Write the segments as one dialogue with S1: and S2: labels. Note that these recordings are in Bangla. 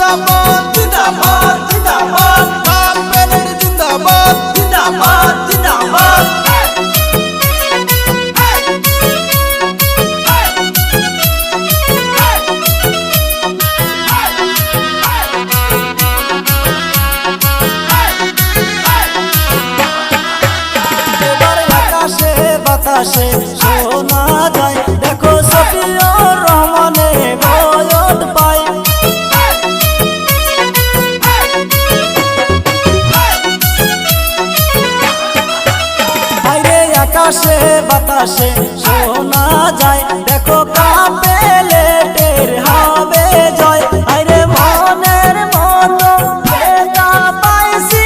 S1: জিন্দাবাদ
S2: জিন্দাবাদ জিন্দাবাদ।
S1: বাপ ব্যানের
S2: জিন্দাবাদ জিন্দাবাদ।
S3: যায়। আকাশে বাতাসে শোনা যায়। দেখো কাপেলে টের হবে জয়। আরে মনের মতো পাইছি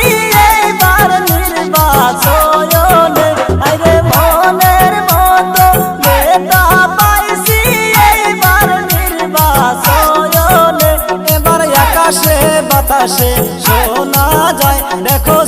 S3: এবার নির্বাচনে। আরে মনের মতো দেখা পাইছি এবার এবার আকাশে, বাতাসে শোনা যায়। দেখো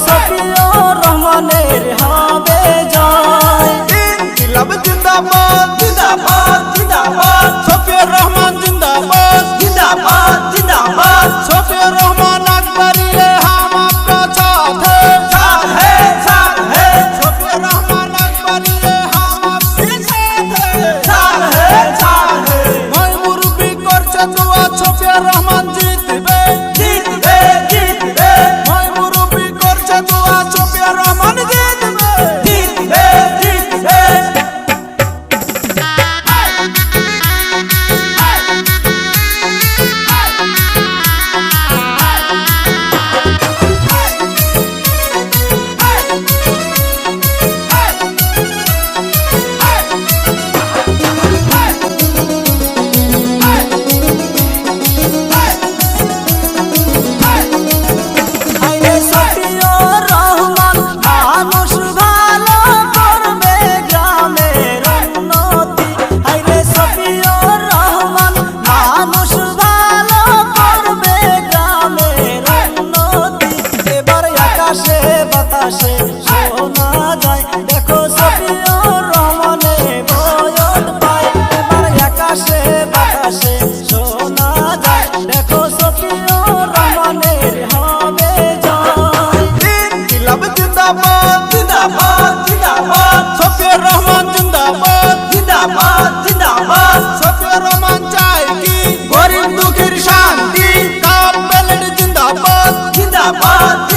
S3: जिंदाबाद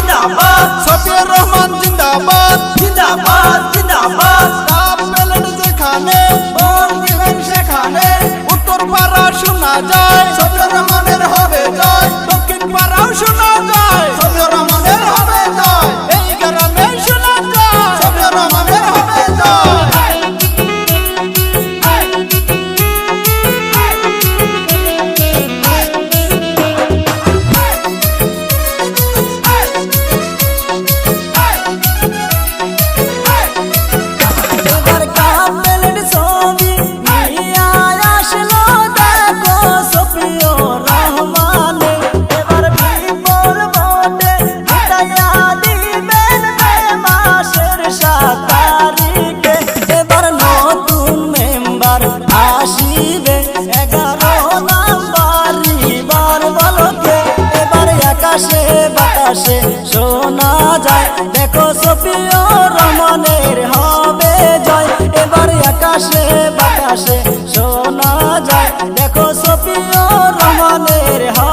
S3: আসিবে এগারো নাম্বার রিবার বলকে। এবার আকাশে বাতাসে শোনা যায়। দেখো সফিও রমনের হবে জয়। এবার আকাশে বাতাসে শোনা যায়। দেখো সফিও রমনের হবে